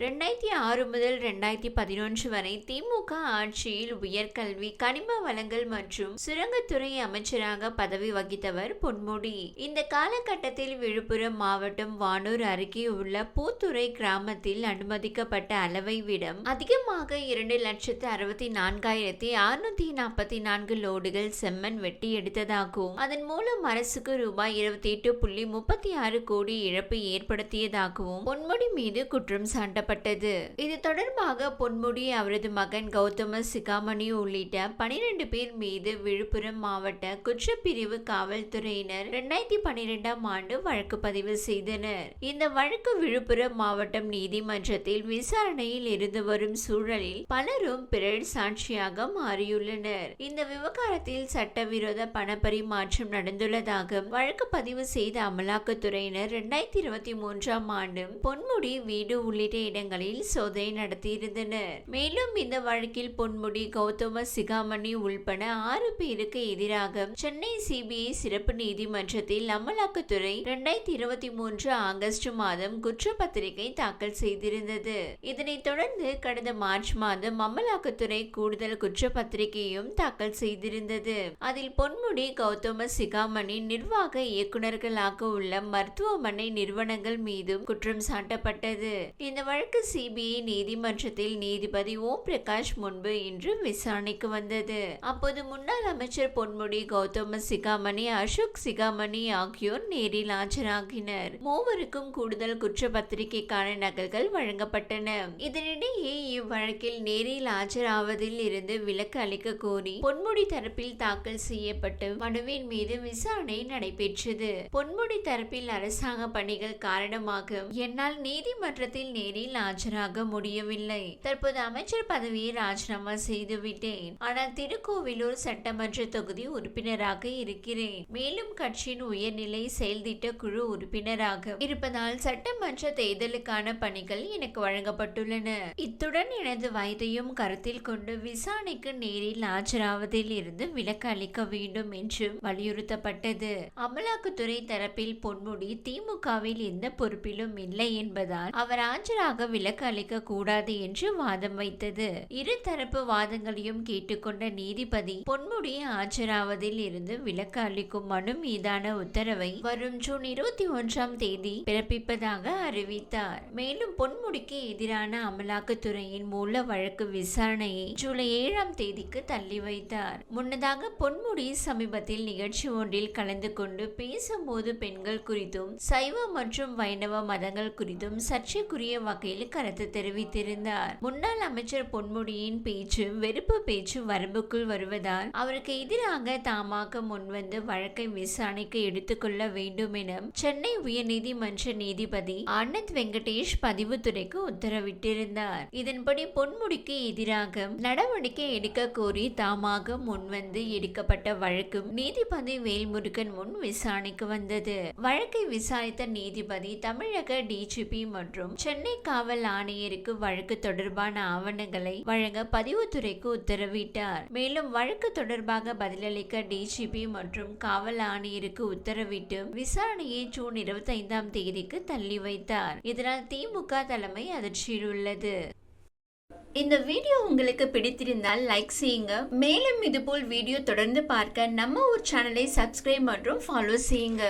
ரெண்டாயிரத்தி ஆறு முதல் ரெண்டாயிரத்தி பதினொன்று வரை திமுக ஆட்சியில் உயர்கல்வி கனிம வளங்கள் மற்றும் சுரங்கத்துறை அமைச்சராக பதவி வகித்தவர் பொன்முடி. இந்த காலகட்டத்தில் விழுப்புரம் மாவட்டம் வானூர் அருகே உள்ள பூத்துறை கிராமத்தில் அனுமதிக்கப்பட்ட அளவை விட அதிகமாக இரண்டு லட்சத்து அறுபத்தி நான்காயிரத்தி அறுநூத்தி நாற்பத்தி நான்கு லோடுகள் செம்மண் வெட்டி எடுத்ததாகவும் அதன் மூலம் அரசுக்கு ரூபாய் இருபத்தி எட்டு புள்ளி முப்பத்தி ஆறு கோடி இழப்பு ஏற்படுத்தியதாகவும் பொன்முடி மீது குற்றம் சாட்டப்பட்டது இது தொடர்பாக பொன்முடி அவரது மகன் கௌதம சிகாமணி உள்ளிட்ட பனிரெண்டு பேர் மீது விழுப்புரம் மாவட்ட குற்றப்பிரிவு காவல்துறையினர் இரண்டாயிரத்தி பனிரெண்டாம் ஆண்டு வழக்கு பதிவு செய்தனர். இந்த வழக்கு விழுப்புரம் மாவட்டம் நீதிமன்றத்தில் விசாரணையில் இருந்து வரும் சூழலில் பலரும் பிறர் சாட்சியாக மாறியுள்ளனர். இந்த விவகாரத்தில் சட்டவிரோத பணப்பரிமாற்றம் நடந்துள்ளதாக வழக்கு பதிவு செய்த அமலாக்கத்துறையினர் இரண்டாயிரத்தி இருபத்தி மூன்றாம் ஆண்டு பொன்முடி வீடு உள்ளிட்ட இடங்களில் சோதனை நடத்தியிருந்தனர். மேலும் இந்த வழக்கில் பொன்முடி கௌதம சிகாமணி உள்பட ஆறு பேருக்கு எதிராக சென்னை சிபிஐ சிறப்பு நீதிமன்றத்தில் அமலாக்கத்துறை இரண்டாயிரத்தி இருபத்தி மூன்று ஆகஸ்ட் மாதம் குற்றப்பத்திரிகை தாக்கல் செய்திருந்தது. இதனைத் தொடர்ந்து கடந்த மார்ச் மாதம் அமலாக்கத்துறை கூடுதல் குற்றப்பத்திரிகையும் தாக்கல் செய்திருந்தது. அதில் பொன்முடி கௌதம சிகாமணி நிர்வாக இயக்குநர்களாக உள்ள மருத்துவமனை நிறுவனங்கள் மீதும் குற்றம் சாட்டப்பட்டது. இந்த வழக்கு வழக்கு சிபிஐ நீதிமன்றத்தில் நீதிபதி ஓம் பிரகாஷ் முன்பு இன்று விசாரணைக்கு வந்தது. அப்போது முன்னாள் அமைச்சர் பொன்முடி கௌதம சிகாமணி அசோக் சிகாமணி ஆகியோர் நேரில் ஆஜராகினர். மூவருக்கும் கூடுதல் குற்றப்பத்திரிகைக்கான நகல்கள் வழங்கப்பட்டன. இதனிடையே இவ்வழக்கில் நேரில் ஆஜராவதில் இருந்து விலக்கு அளிக்க கோரி பொன்முடி தரப்பில் தாக்கல் செய்யப்பட்டு மனுவின் மீது விசாரணை நடைபெற்றது. பொன்முடி தரப்பில் அரசாங்க பணிகள் காரணமாக என்னால் நீதிமன்றத்தில் நேரில் ஆஜராக முடியவில்லை. தற்போது அமைச்சர் பதவியை ராஜினாமா செய்துவிட்டேன். ஆனால் திருக்கோவிலூர் சட்டமன்ற தொகுதி உறுப்பினராக இருக்கிறேன். மேலும் கட்சியின் உயர்நிலை செயல்திட்ட குழு உறுப்பினராக இருப்பதால் சட்டமன்ற தேர்தலுக்கான பணிகள் எனக்கு வழங்கப்பட்டுள்ளன. இத்துடன் எனது வயதையும் கருத்தில் கொண்டு விசாரணைக்கு நேரில் ஆஜராவதில் இருந்து விலக்கு அளிக்க வேண்டும் என்று வலியுறுத்தப்பட்டது. அமலாக்கத்துறை தரப்பில் பொன்முடி திமுகவில் எந்த பொறுப்பிலும் இல்லை என்பதால் அவர் ஆஜராக விலக்கு அளிக்க கூடாது என்று வாதம் வைத்தது. இரு தரப்பு வாதங்களையும் கேட்டுக்கொண்ட நீதிபதி பொன்முடி ஆஜராவதில் இருந்து விலக்கு அளிக்கும் மனு மீதான உத்தரவை வரும் ஜூன் இருபத்தி ஒன்றாம் தேதி பிறப்பிப்பதாக அறிவித்தார். மேலும் பொன்முடிக்கு எதிரான அமலாக்கத்துறையின் மூல வழக்கு விசாரணையை ஜூலை ஏழாம் தேதிக்கு தள்ளி வைத்தார். முன்னதாக பொன்முடி சமீபத்தில் நிகழ்ச்சி ஒன்றில் கலந்து கொண்டு பேசும்போது பெண்கள் குறித்தும் சைவ மற்றும் வைணவ மதங்கள் குறித்தும் சர்ச்சைக்குரிய வகையில் கருத்து தெரிவித்திருந்தார். முன்னாள் அமைச்சர் பொன்முடியின் பேச்சு வெறுப்பு பேச்சு வரம்புக்குள் வருவதால் அவருக்கு எதிராக தாமாக முன்வந்து வழக்கை விசாரணைக்கு எடுத்துக்கொள்ள வேண்டும் என சென்னை உயர்நீதிமன்ற நீதிபதி ஆனந்த் வெங்கடேஷ் பதிவுத்துறைக்கு உத்தரவிட்டிருந்தார். இதன்படி பொன்முடிக்கு எதிராக நடவடிக்கை எடுக்க கோரி தாமாக முன்வந்து எடுக்கப்பட்ட வழக்கு நீதிபதி வேல்முருகன் முன் விசாரணைக்கு வந்தது. வழக்கை விசாரித்த நீதிபதி தமிழக டிஜிபி மற்றும் சென்னை காவல் காவல் ஆணையருக்கு வழக்கு தொடர்பான ஆவணங்களை வழங்க பதிவுத்துறைக்கு உத்தரவிட்டார். மேலும் வழக்கு தொடர்பாக பதிலளிக்க டிஜிபி மற்றும் காவல் ஆணையருக்கு உத்தரவிட்டு விசாரணையை ஜூன் இருபத்தி ஐந்தாம் தேதிக்கு தள்ளி வைத்தார். இதனால் திமுக தலைமை அதிர்ச்சியில் உள்ளது. இந்த வீடியோ உங்களுக்கு பிடித்திருந்தால் லைக் செய்யுங்க. மேலும் இதுபோல் வீடியோ தொடர்ந்து பார்க்க நம்ம ஒரு சேனலை சப்ஸ்கிரைப் மற்றும் ஃபாலோ செய்யுங்க.